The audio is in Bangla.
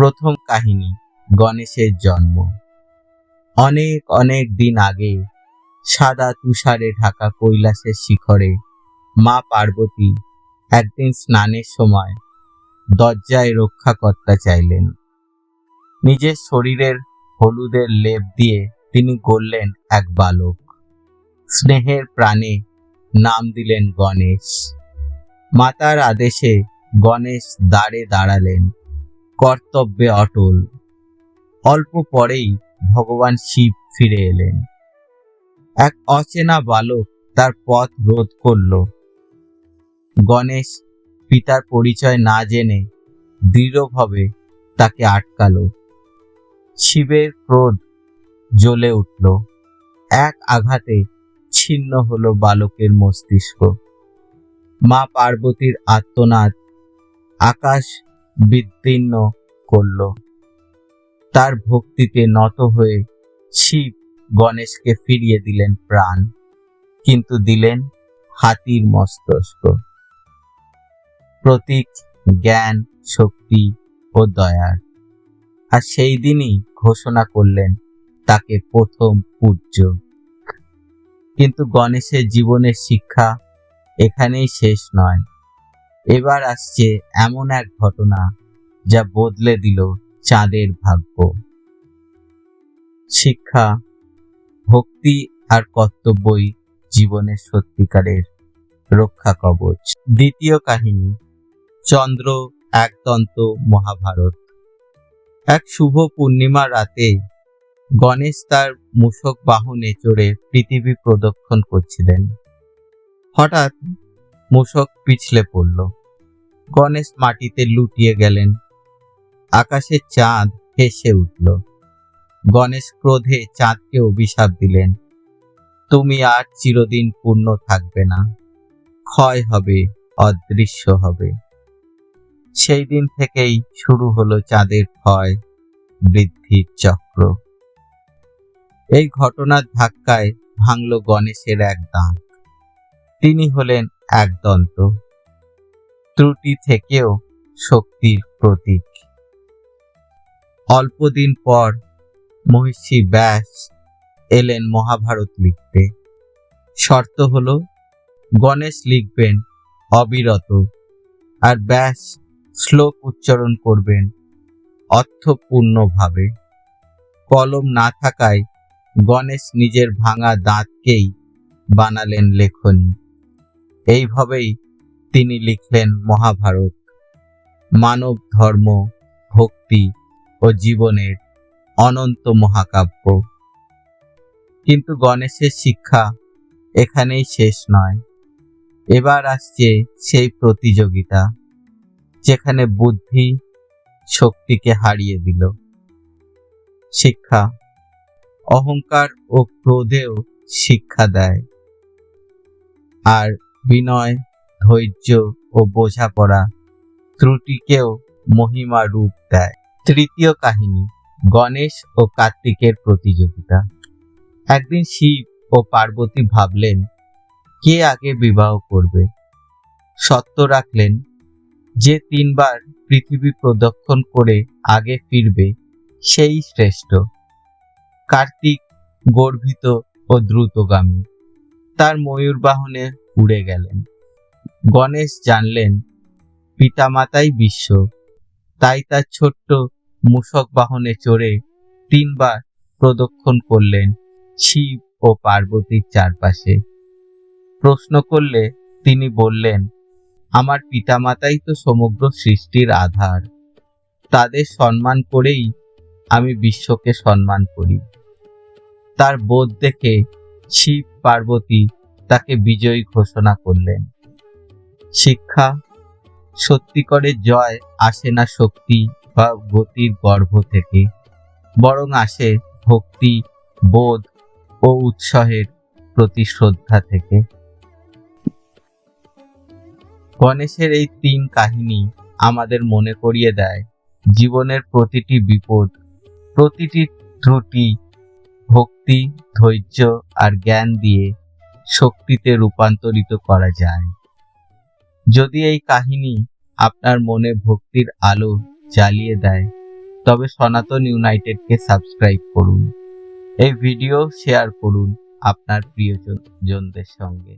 প্রথম কাহিনী, গণেশের জন্ম। অনেক অনেক দিন আগে সাদা তুষারে ঢাকা কৈলাসের শিখরে মা পার্বতী একদিন স্নানের সময় দরজায় রক্ষাকর্তা চাইলেন। নিজের শরীরের হলুদের লেপ দিয়ে তিনি গড়লেন এক বালক। স্নেহের প্রাণে নাম দিলেন গণেশ। মাতার আদেশে গণেশ দাঁড়ে দাঁড়ালেন। কর্তব্যে অটল। অল্প পরেই ভগবান শিব ফিরে এলেন। এক অচেনা বালক তার পথ রোধ করল। গণেশ পিতার পরিচয় না জেনে দৃঢ়ভাবে তাকে আটকালো। শিবের ক্রোধ জ্বলে উঠল। এক আঘাতে ছিন্ন হলো বালকের মস্তিষ্ক। মা পার্বতীর আত্মনাদ আকাশ বিদীর্ণ করল। তার ভক্তিতে নত হয়ে শিব গণেশকে ফিরিয়ে দিলেন প্রাণ, কিন্তু দিলেন হাতির মস্তিষ্ক। প্রতীক, জ্ঞান, শক্তি ও দয়ার। আর সেই দিনই ঘোষণা করলেন তাকে প্রথম পূজ্য। কিন্তু গণেশের জীবনের শিক্ষা এখানেই শেষ নয়। এবার আসছে এমন এক ঘটনা যা বদলে দিল চাঁদের ভাগ্য। শিক্ষা, ভক্তি আর কর্তব্যই জীবনের সত্যিকারের রক্ষা কবচ। দ্বিতীয় কাহিনী, চন্দ্র একদন্ত মহাভারত। এক শুভ পূর্ণিমা রাতে গণেশ তার মূষক বাহনে চড়ে পৃথিবী প্রদক্ষিণ করছিলেন। হঠাৎ মূষক পিছলে পড়ল। গণেশ মাটিতে লুটিয়ে গেলেন। আকাশের চাঁদ হেসে উঠল। গণেশ ক্রোধে চাঁদকে অভিশাপ দিলেন। তুমি আর চিরদিন পূর্ণ থাকবে না। ক্ষয় হবে, অদৃশ্য হবে। সেই দিন থেকেই শুরু হলো চাঁদের ক্ষয়, বৃদ্ধির চক্র। এই ঘটনার ধাক্কায় ভাঙল গণেশের এক দাঁত। তিনি হলেন একদন্ত। ত্রুটি থেকেও শক্তির প্রতীক। অল্পদিন পর মহিষী ব্যাস এলেন মহাভারত লিখতে। শর্ত হলো, গণেশ লিখবেন অবিরত আর ব্যাস শ্লোক উচ্চারণ করবেন অর্থপূর্ণভাবে। কলম না থাকায় গণেশ নিজের ভাঙা দাঁতকেই বানালেন লেখনী। এইভাবেই তিনি লিখলেন মহাভারত। মানব ধর্ম, ভক্তি ও জীবনের অনন্ত মহাকাব্য। কিন্তু গণেশের শিক্ষা এখানেই শেষ নয়। এবার আসছে সেই প্রতিযোগিতা, যেখানে বুদ্ধি শক্তিকে হারিয়ে দিল। শিক্ষা, অহংকার ও ক্রোধেও শিক্ষা দেয়। আর বিনয়, ধৈর্য ও বোঝাপড়া ত্রুটিকেও মহিমা রূপ দেয়। তৃতীয় কাহিনী, গণেশ ও কার্তিকের প্রতিযোগিতা। একদিন শিব ও পার্বতী ভাবলেন, কে আগে বিবাহ করবে? সত্য রাখলেন যে তিনবার পৃথিবী প্রদক্ষিণ করে আগে ফিরবে সেই শ্রেষ্ঠ। কার্তিক গর্বিত ও দ্রুতগামী, তার ময়ূর বাহনে উড়ে গেলেন। গণেশ জানলেন, পিতামাতাই বিশ্ব। তাই তার ছোট্ট মূষক বাহনে চড়ে তিনবার প্রদক্ষিণ করলেন শিব ও পার্বতীর চারপাশে। প্রশ্ন করলে তিনি বললেন, আমার পিতামাতাই তো সমগ্র সৃষ্টির আধার। তাদের সম্মান করেই আমি বিশ্বকে সম্মান করি। তার বোধ দেখে শিব পার্বতী তাকে বিজয়ী ঘোষণা করলেন। শিক্ষা সত্যিকরের জয় আসে না শক্তি বা গতির গর্ভ থেকে। বরং আসে ভক্তি, বোধ ও উৎসাহের প্রতি শ্রদ্ধা থেকে। গণেশের এই তিন কাহিনী আমাদের মনে করিয়ে দেয় জীবনের প্রতিটি বিপদ, প্রতিটি ত্রুটি, ভক্তি, ধৈর্য আর জ্ঞান দিয়ে শক্তিতে রূপান্তরিত করা যায়। যদি এই কাহিনী আপনার মনে ভক্তির আলো জ্বালিয়ে দেয়। তবে সনাতন ইউনাইটেডকে সাবস্ক্রাইব করুন। এই ভিডিও শেয়ার করুন আপনার প্রিয়জনদের সঙ্গে।